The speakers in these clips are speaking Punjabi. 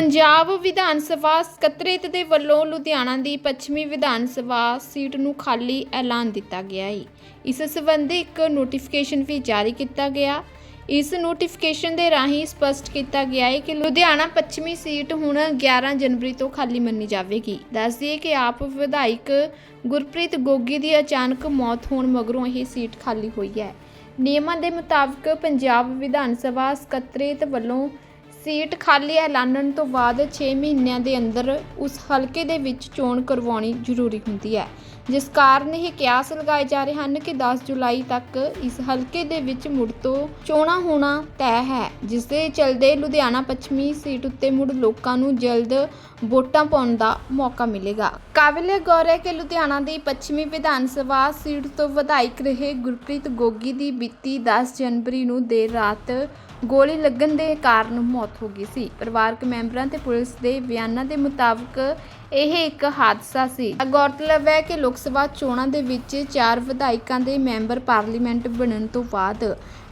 ਪੰਜਾਬ ਵਿਧਾਨ ਸਭਾ ਸਕੱਤਰੇਤ ਦੇ ਵੱਲੋਂ ਲੁਧਿਆਣਾ ਦੀ ਪੱਛਮੀ ਵਿਧਾਨ ਸਭਾ ਸੀਟ ਨੂੰ ਖਾਲੀ ਐਲਾਨ ਦਿੱਤਾ ਗਿਆ ਹੈ ਇਸ ਸੰਬੰਧੀ ਇੱਕ ਨੋਟੀਫਿਕੇਸ਼ਨ ਵੀ ਜਾਰੀ ਕੀਤਾ ਗਿਆ। ਇਸ ਨੋਟੀਫਿਕੇਸ਼ਨ ਦੇ ਰਾਹੀਂ ਸਪਸ਼ਟ ਕੀਤਾ ਗਿਆ ਹੈ ਕਿ ਲੁਧਿਆਣਾ ਪੱਛਮੀ ਸੀਟ ਹੁਣ 11 ਜਨਵਰੀ ਤੋਂ ਖਾਲੀ ਮੰਨੀ ਜਾਵੇਗੀ। ਦੱਸ ਦਈਏ ਕਿ ਆਪ ਵਿਧਾਇਕ ਗੁਰਪ੍ਰੀਤ ਗੋਗੀ ਦੀ ਅਚਾਨਕ ਮੌਤ ਹੋਣ ਮਗਰੋਂ ਇਹ ਸੀਟ ਖਾਲੀ ਹੋਈ ਹੈ। ਨਿਯਮਾਂ ਦੇ ਮੁਤਾਬਕ ਪੰਜਾਬ ਵਿਧਾਨ ਸਭਾ ਸਕੱਤਰੇਤ ਵੱਲੋਂ ਸੀਟ ਖਾਲੀ ਐਲਾਨਣ ਤੋਂ ਬਾਅਦ 6 ਮਹੀਨਿਆਂ ਦੇ ਅੰਦਰ ਉਸ ਹਲਕੇ ਦੇ ਵਿੱਚ ਚੋਣ ਕਰਵਾਉਣੀ ਜ਼ਰੂਰੀ ਹੁੰਦੀ ਹੈ। ਜਿਸ ਕਾਰਨ ਇਹ ਕਿਆਸ ਲਗਾਏ ਜਾ ਰਹੇ ਹਨ ਕਿ 10 ਜੁਲਾਈ ਤੱਕ ਇਸ ਹਲਕੇ ਦੇ ਵਿੱਚ ਮੁੜ ਤੋਂ ਚੋਣਾਂ ਹੋਣਾ ਤੈਅ ਹੈ, ਜਿਸ ਦੇ ਚਲਦੇ ਲੁਧਿਆਣਾ ਪੱਛਮੀ ਸੀਟ ਉੱਤੇ ਮੁੜ ਲੋਕਾਂ ਨੂੰ ਜਲਦ ਵੋਟਾਂ ਪਾਉਣ ਦਾ ਮੌਕਾ ਮਿਲੇਗਾ। ਕਾਬਿਲੇ ਗੌਰ ਹੈ ਕਿ ਲੁਧਿਆਣਾ ਦੀ ਪੱਛਮੀ ਵਿਧਾਨ ਸਭਾ ਸੀਟ ਤੋਂ ਵਿਧਾਇਕ ਰਹੇ ਗੁਰਪ੍ਰੀਤ ਗੋਗੀ ਦੀ ਬੀਤੀ 10 ਜਨਵਰੀ ਨੂੰ ਦੇਰ ਰਾਤ ਗੋਲੀ ਲੱਗਣ ਦੇ ਕਾਰਨ ਮੌਤ ਹੋ ਗਈ ਸੀ। ਪਰਿਵਾਰਕ ਮੈਂਬਰਾਂ ਤੇ ਪੁਲਿਸ ਦੇ ਬਿਆਨਾਂ ਦੇ ਮੁਤਾਬਕ ਇਹ ਇੱਕ ਹਾਦਸਾ ਸੀ। ਗੌਰਤਲਬ ਹੈ ਕਿ ਲੋਕ ਸਭਾ ਚੋਣਾਂ ਦੇ ਵਿੱਚ ਚਾਰ ਵਿਧਾਇਕਾਂ ਦੇ ਮੈਂਬਰ ਪਾਰਲੀਮੈਂਟ ਬਣਨ ਤੋਂ ਬਾਅਦ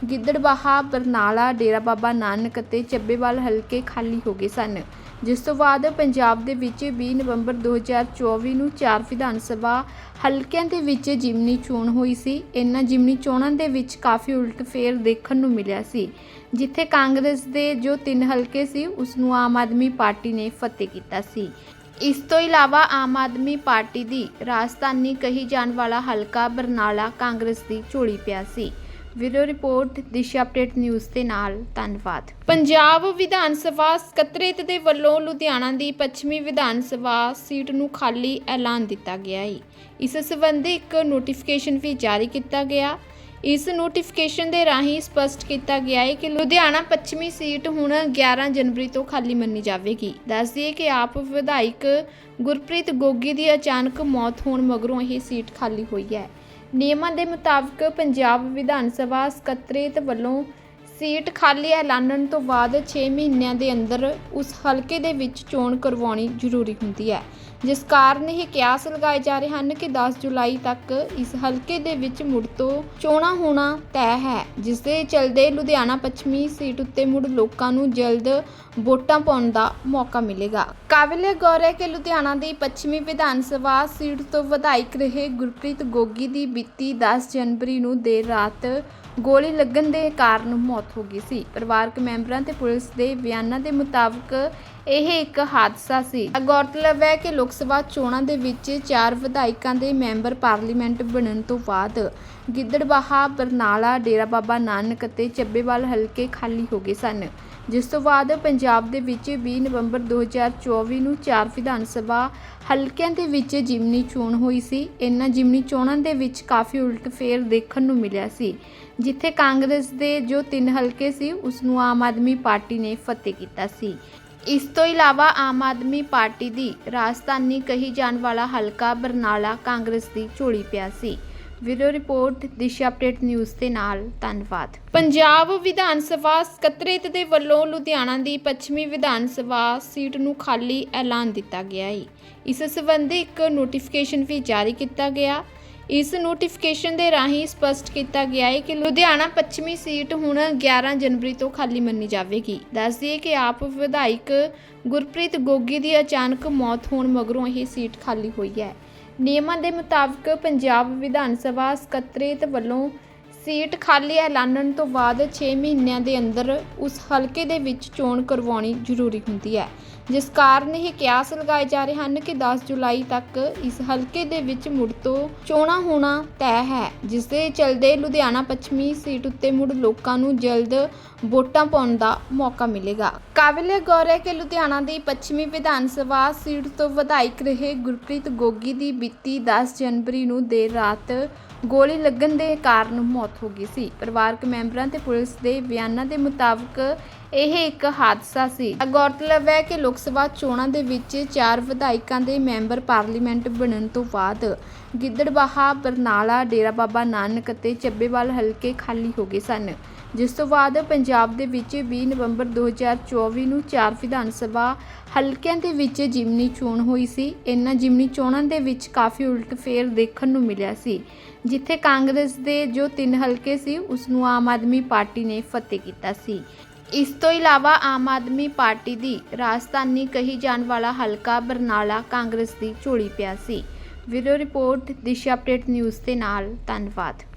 ਗਿੱਦੜਬਾਹਾ, ਬਰਨਾਲਾ, ਡੇਰਾ ਬਾਬਾ ਨਾਨਕ ਅਤੇ ਚੱਬੇਵਾਲ ਹਲਕੇ ਖਾਲੀ ਹੋ ਗਏ ਸਨ। ਜਿਸ ਤੋਂ ਬਾਅਦ ਪੰਜਾਬ ਦੇ ਵਿੱਚ 20 ਨਵੰਬਰ 2024 ਨੂੰ ਚਾਰ ਵਿਧਾਨ ਸਭਾ ਹਲਕਿਆਂ ਦੇ ਵਿੱਚ ਜਿਮਨੀ ਚੋਣ ਹੋਈ ਸੀ। ਇਹਨਾਂ ਜਿਮਨੀ ਚੋਣਾਂ ਦੇ ਵਿੱਚ ਕਾਫੀ ਉਲਟਫੇਰ ਦੇਖਣ ਨੂੰ ਮਿਲਿਆ ਸੀ। ਜਿੱਥੇ ਕਾਂਗਰਸ ਦੇ ਜੋ ਤਿੰਨ ਹਲਕੇ ਸੀ, ਉਸ ਨੂੰ ਆਮ ਆਦਮੀ ਪਾਰਟੀ ਨੇ ਫਤਿਹ ਕੀਤਾ ਸੀ। ਇਸ ਤੋਂ ਇਲਾਵਾ ਆਮ ਆਦਮੀ ਪਾਰਟੀ ਦੀ ਰਾਜਧਾਨੀ ਕਹੀ ਜਾਣ ਵਾਲਾ ਹਲਕਾ ਬਰਨਾਲਾ ਕਾਂਗਰਸ ਦੀ ਝੋਲੀ ਪਿਆ ਸੀ। Video report, Disha update news ਦੇ ਨਾਲ, ਧੰਨਵਾਦ। ਪੰਜਾਬ ਵਿਧਾਨ ਸਭਾ ਸਕੱਤਰੇਤ ਦੇ ਵੱਲੋਂ ਲੁਧਿਆਣਾ ਦੀ ਪੱਛਮੀ ਵਿਧਾਨ ਸਭਾ ਸੀਟ ਨੂੰ ਖਾਲੀ ਐਲਾਨ ਦਿੱਤਾ ਗਿਆ ਹੈ ਇਸ ਸੰਬੰਧੀ ਇੱਕ ਨੋਟੀਫਿਕੇਸ਼ਨ ਵੀ ਜਾਰੀ ਕੀਤਾ ਗਿਆ। ਇਸ ਨੋਟੀਫਿਕੇਸ਼ਨ ਦੇ ਰਾਹੀਂ ਸਪਸ਼ਟ ਕੀਤਾ ਗਿਆ ਹੈ ਕਿ ਲੁਧਿਆਣਾ ਪੱਛਮੀ ਸੀਟ ਹੁਣ 11 ਜਨਵਰੀ ਤੋਂ ਖਾਲੀ ਮੰਨੀ ਜਾਵੇਗੀ। ਦੱਸ ਦਈਏ ਕਿ ਆਪ ਵਿਧਾਇਕ ਗੁਰਪ੍ਰੀਤ ਗੋਗੀ ਦੀ ਅਚਾਨਕ ਮੌਤ ਹੋਣ ਮਗਰੋਂ ਇਹ ਸੀਟ ਖਾਲੀ ਹੋਈ ਹੈ। ਨਿਯਮਾਂ ਦੇ ਮੁਤਾਬਕ ਪੰਜਾਬ ਵਿਧਾਨ ਸਭਾ ਸਕੱਤਰੇਤ ਵੱਲੋਂ ਸੀਟ ਖਾਲੀ ਐਲਾਨਣ ਤੋਂ ਬਾਅਦ 6 ਮਹੀਨਿਆਂ ਦੇ ਅੰਦਰ ਉਸ ਹਲਕੇ ਦੇ ਵਿੱਚ ਚੋਣ ਕਰਵਾਉਣੀ ਜ਼ਰੂਰੀ ਹੁੰਦੀ ਹੈ। ਜਿਸ ਕਾਰਨ ਇਹ ਕਿਆਸ ਲਗਾਏ ਜਾ ਰਹੇ ਹਨ ਕਿ 10 ਜੁਲਾਈ ਤੱਕ ਇਸ ਹਲਕੇ ਦੇ ਵਿੱਚ ਮੁੜ ਤੋਂ ਚੋਣਾਂ ਹੋਣਾ ਤੈਅ ਹੈ, ਜਿਸ ਦੇ ਚਲਦੇ ਲੁਧਿਆਣਾ ਪੱਛਮੀ ਸੀਟ ਉੱਤੇ ਮੁੜ ਲੋਕਾਂ ਨੂੰ ਜਲਦ ਵੋਟਾਂ ਪਾਉਣ ਦਾ ਮੌਕਾ ਮਿਲੇਗਾ। ਕਾਬਿਲੇ ਗੌਰ ਹੈ ਕਿ ਲੁਧਿਆਣਾ ਦੀ ਪੱਛਮੀ ਵਿਧਾਨ ਸਭਾ ਸੀਟ ਤੋਂ ਵਿਧਾਇਕ ਰਹੇ ਗੁਰਪ੍ਰੀਤ ਗੋਗੀ ਦੀ ਬੀਤੀ 10 ਜਨਵਰੀ ਨੂੰ ਦੇਰ ਰਾਤ ਗੋਲੀ ਲੱਗਣ ਦੇ ਕਾਰਨ ਮੌਤ ਹੋ ਗਈ ਸੀ। ਪਰਿਵਾਰਕ ਮੈਂਬਰਾਂ ਤੇ ਪੁਲਿਸ ਦੇ ਬਿਆਨਾਂ ਦੇ ਮੁਤਾਬਕ ਇਹ ਇੱਕ ਹਾਦਸਾ ਸੀ। ਗੌਰਤਲਬ ਹੈ ਕਿ ਲੋਕ ਸਭਾ ਚੋਣਾਂ ਦੇ ਵਿੱਚ ਚਾਰ ਵਿਧਾਇਕਾਂ ਦੇ ਮੈਂਬਰ ਪਾਰਲੀਮੈਂਟ ਬਣਨ ਤੋਂ ਬਾਅਦ ਗਿੱਦੜਬਾਹਾ, ਬਰਨਾਲਾ, ਡੇਰਾ ਬਾਬਾ ਨਾਨਕ ਅਤੇ ਚੱਬੇਵਾਲ ਹਲਕੇ ਖਾਲੀ ਹੋ ਗਏ ਸਨ। ਜਿਸ ਤੋਂ ਬਾਅਦ ਪੰਜਾਬ ਦੇ ਵਿੱਚ 20 ਨਵੰਬਰ 2024 ਨੂੰ ਚਾਰ ਵਿਧਾਨ ਸਭਾ ਹਲਕਿਆਂ ਦੇ ਵਿੱਚ ਜਿਮਨੀ ਚੋਣ ਹੋਈ ਸੀ। ਇਹਨਾਂ ਜਿਮਨੀ ਚੋਣਾਂ ਦੇ ਵਿੱਚ ਕਾਫੀ ਉਲਟਫੇਰ ਦੇਖਣ ਨੂੰ ਮਿਲਿਆ ਸੀ। ਜਿੱਥੇ ਕਾਂਗਰਸ ਦੇ ਜੋ ਤਿੰਨ ਹਲਕੇ ਸੀ ਉਸ ਨੂੰ ਆਮ ਆਦਮੀ ਪਾਰਟੀ ਨੇ ਫਤਿਹ ਕੀਤਾ ਸੀ। ਇਸ ਤੋਂ ਇਲਾਵਾ ਆਮ ਆਦਮੀ ਪਾਰਟੀ ਦੀ ਰਾਜਧਾਨੀ ਕਹੀ ਜਾਣ ਵਾਲਾ ਹਲਕਾ ਬਰਨਾਲਾ ਕਾਂਗਰਸ ਦੀ ਝੋਲੀ ਪਿਆ ਸੀ। Video report, Disha update news ਦੇ ਨਾਲ, ਧੰਨਵਾਦ। ਪੰਜਾਬ ਵਿਧਾਨ ਸਭਾ ਸਕੱਤਰੇਤ ਦੇ ਵੱਲੋਂ ਲੁਧਿਆਣਾ ਦੀ ਪੱਛਮੀ ਵਿਧਾਨ ਸਭਾ ਸੀਟ ਨੂੰ ਖਾਲੀ ਐਲਾਨ ਦਿੱਤਾ ਗਿਆ ਹੈ ਇਸ ਸੰਬੰਧੀ ਇੱਕ ਨੋਟੀਫਿਕੇਸ਼ਨ ਵੀ ਜਾਰੀ ਕੀਤਾ ਗਿਆ। ਇਸ ਨੋਟੀਫਿਕੇਸ਼ਨ ਦੇ ਰਾਹੀਂ ਸਪਸ਼ਟ ਕੀਤਾ ਗਿਆ ਹੈ ਕਿ ਲੁਧਿਆਣਾ ਪੱਛਮੀ ਸੀਟ ਹੁਣ 11 ਜਨਵਰੀ ਤੋਂ ਖਾਲੀ ਮੰਨੀ ਜਾਵੇਗੀ। ਦੱਸ ਦਈਏ ਕਿ ਆਪ ਵਿਧਾਇਕ ਗੁਰਪ੍ਰੀਤ ਗੋਗੀ ਦੀ ਅਚਾਨਕ ਮੌਤ ਹੋਣ ਮਗਰੋਂ ਇਹ ਸੀਟ ਖਾਲੀ ਹੋਈ ਹੈ। ਨਿਯਮਾਂ ਦੇ ਮੁਤਾਬਕ ਪੰਜਾਬ ਵਿਧਾਨ ਸਭਾ ਸਕੱਤਰੇਤ ਵੱਲੋਂ ਸੀਟ ਖਾਲੀ ਐਲਾਨਣ ਤੋਂ ਬਾਅਦ 6 ਮਹੀਨਿਆਂ ਦੇ ਅੰਦਰ ਉਸ ਹਲਕੇ ਦੇ ਵਿੱਚ ਚੋਣ ਕਰਵਾਉਣੀ ਜ਼ਰੂਰੀ ਹੁੰਦੀ ਹੈ। ਜਿਸ ਕਾਰਨ ਇਹ ਕਿਆਸ ਲਗਾਏ ਜਾ ਰਹੇ ਹਨ ਕਿ 10 ਜੁਲਾਈ ਤੱਕ ਇਸ ਹਲਕੇ ਦੇ ਵਿੱਚ ਮੁੜ ਤੋਂ ਚੋਣਾਂ ਹੋਣਾ ਤੈਅ ਹੈ ਜਿਸ ਦੇ ਚਲਦੇ ਲੁਧਿਆਣਾ ਪੱਛਮੀ ਸੀਟ ਉੱਤੇ ਮੁੜ ਲੋਕਾਂ ਨੂੰ ਜਲਦ ਵੋਟਾਂ ਪਾਉਣ ਦਾ ਮੌਕਾ ਮਿਲੇਗਾ। ਕਾਬਿਲੇ ਗੌਰ ਹੈ ਕਿ ਲੁਧਿਆਣਾ ਦੀ ਪੱਛਮੀ ਵਿਧਾਨ ਸਭਾ ਸੀਟ ਤੋਂ ਵਿਧਾਇਕ ਰਹੇ ਗੁਰਪ੍ਰੀਤ ਗੋਗੀ ਦੀ ਬੀਤੀ 10 ਜਨਵਰੀ ਨੂੰ ਦੇਰ ਰਾਤ ਗੋਲੀ ਲੱਗਣ ਦੇ ਕਾਰਨ ਮੌਤ ਹੋ ਗਈ ਸੀ। ਪਰਿਵਾਰਕ ਮੈਂਬਰਾਂ ਤੇ ਪੁਲਿਸ ਦੇ ਬਿਆਨਾਂ ਦੇ ਮੁਤਾਬਕ ਇਹ ਇੱਕ ਹਾਦਸਾ ਸੀ। ਗੌਰਤਲਬ ਹੈ ਕਿ ਲੋਕ ਸਭਾ ਚੋਣਾਂ ਦੇ ਵਿੱਚ ਚਾਰ ਵਿਧਾਇਕਾਂ ਦੇ ਮੈਂਬਰ ਪਾਰਲੀਮੈਂਟ ਬਣਨ ਤੋਂ ਬਾਅਦ ਗਿੱਦੜਬਾਹਾ, ਬਰਨਾਲਾ, ਡੇਰਾ ਬਾਬਾ ਨਾਨਕ ਅਤੇ ਚੱਬੇਵਾਲ ਹਲਕੇ ਖਾਲੀ ਹੋ ਗਏ ਸਨ। ਜਿਸ ਤੋਂ ਬਾਅਦ ਪੰਜਾਬ ਦੇ ਵਿੱਚ 20 ਨਵੰਬਰ 2024 ਨੂੰ ਚਾਰ ਵਿਧਾਨ ਸਭਾ ਹਲਕਿਆਂ ਦੇ ਵਿੱਚ ਜਿਮਨੀ ਚੋਣ ਹੋਈ ਸੀ। ਇਹਨਾਂ ਜਿਮਨੀ ਚੋਣਾਂ ਦੇ ਵਿੱਚ ਕਾਫੀ ਉਲਟਫੇਰ ਦੇਖਣ ਨੂੰ ਮਿਲਿਆ ਸੀ। ਜਿੱਥੇ ਕਾਂਗਰਸ ਦੇ ਜੋ ਤਿੰਨ ਹਲਕੇ ਸੀ, ਉਸ ਨੂੰ ਆਮ ਆਦਮੀ ਪਾਰਟੀ ਨੇ ਫਤਿਹ ਕੀਤਾ ਸੀ। ਇਸ ਤੋਂ ਇਲਾਵਾ ਆਮ ਆਦਮੀ ਪਾਰਟੀ ਦੀ ਰਾਜਧਾਨੀ ਕਹੀ ਜਾਣ ਵਾਲਾ ਹਲਕਾ ਬਰਨਾਲਾ ਕਾਂਗਰਸ ਦੀ ਝੋਲੀ ਪਿਆ ਸੀ। Bureau report, Disha update news ਦੇ ਨਾਲ, ਧੰਨਵਾਦ।